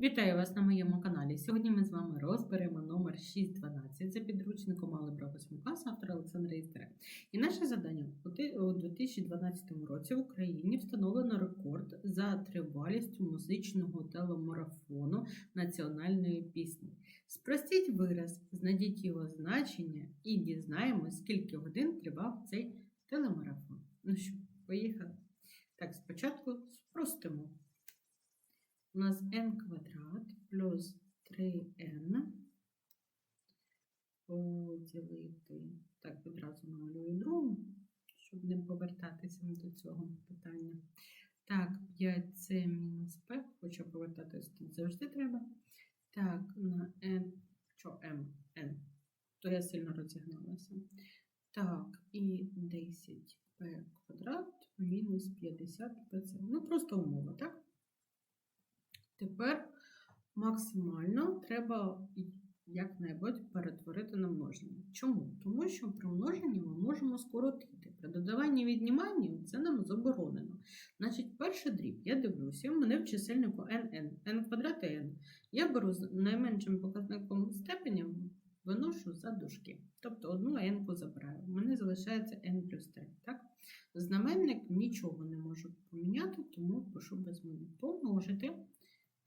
Вітаю вас на моєму каналі. Сьогодні ми з вами розберемо номер 612 за підручником Алgebra 8 класу автора Олександра Істера. І наше завдання у 2012 році в Україні встановлено рекорд за тривалістю музичного телемарафону національної пісні. Спростіть вираз, знайдіть його значення і дізнаємось, скільки годин тривав цей телемарафон. Ну що, поїхали? Так, спочатку спростимо. У нас n квадрат плюс 3n поділити. Так, відразу намалюю другу, щоб не повертатися до цього питання. Так, 5c мінус p, хоча повертатися тут завжди треба. Так, на n, що m, n, то я сильно розігналася. Так, і 10p квадрат мінус 50pc. Ну, просто умова, так? Тепер максимально треба як-небудь перетворити на множення. Чому? Тому що при множенні ми можемо скоротити. При додаванні відніманні це нам заборонено. Значить, перший дріб, я дивлюся, мене в чисельнику nn, n квадрат і n. Я беру з найменшим показником степеня, виношу за дужки. Тобто одну n забираю. У мене залишається n плюс 3. Так? Знаменник нічого не можу поміняти, тому пишу без зміни. Помножити.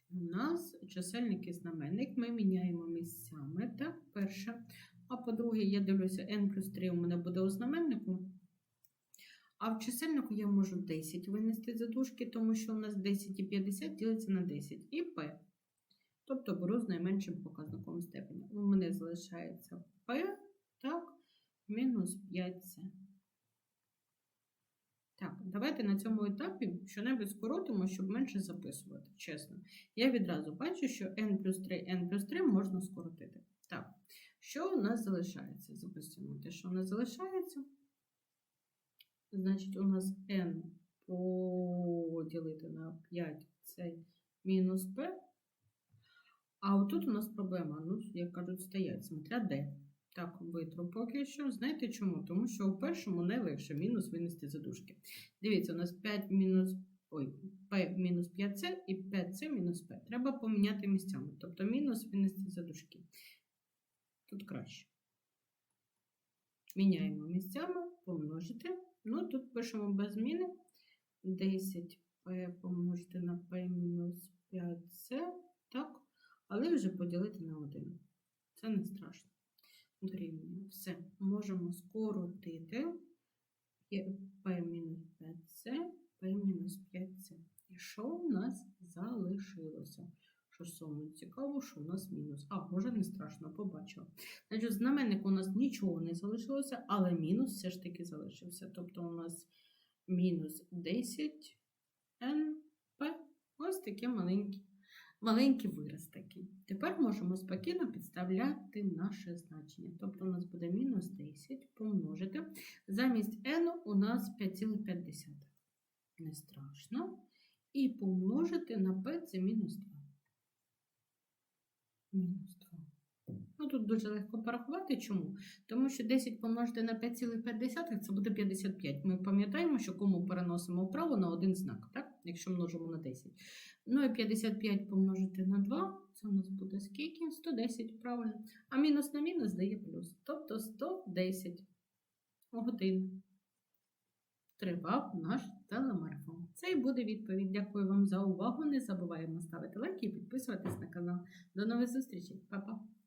У нас чисельник і знаменник ми міняємо місцями. Так, перше. А по-друге, я дивлюся, n плюс 3 у мене буде у знаменнику. А в чисельнику я можу 10 винести за дужки, тому що у нас 10 і 50 ділиться на 10 і p. Тобто беру з найменшим показником степеня. У мене залишається p, так, мінус 5c. Так, давайте на цьому етапі щонебудь скоротимо, щоб менше записувати, чесно. Я відразу бачу, що n плюс 3, n плюс 3 можна скоротити. Так, що у нас залишається? Записуємо те, що у нас залишається. Значить, у нас n поділити на 5 це мінус p. А отут у нас проблема, ну, як кажуть, стоять, смотря де. Так, витру поки що. Знаєте чому? Тому що у першому найлегше мінус винести за дужки. Дивіться, у нас 5 мінус, ой, p мінус 5c і 5c мінус p. Треба поміняти місцями. Тобто мінус винести за дужки. Тут краще. Міняємо місцями, помножити. Ну, тут пишемо без зміни. 10p помножити на p мінус 5c. Так, але вже поділити на 1. Це не страшно дорівнює. Все, можемо скоротити P-5C, P-5C. І що у нас залишилося? Що саме цікаво, що у нас мінус. А, може не страшно, побачила. Значить, знаменник у нас нічого не залишилося, але мінус все ж таки залишився. Тобто у нас мінус 10 NP. Ось таке маленьке маленький вираз такий. Тепер можемо спокійно підставляти наше значення. Тобто у нас буде мінус 10 помножити. Замість n у нас 5,5. Не страшно. І помножити на p це мінус 2. Мінус 2. Ну, тут дуже легко порахувати. Чому? Тому що 10 помножити на 5,5 це буде 55. Ми пам'ятаємо, що кому переносимо вправо на один знак, так? Якщо множимо на 10. Ну і 55 помножити на 2, це у нас буде скільки? 110, правильно. А мінус на мінус дає плюс. Тобто 110 годин. Тривав наш телемарафон. Це і буде відповідь. Дякую вам за увагу. Не забуваємо ставити лайки і підписуватись на канал. До нових зустрічей. Па-па!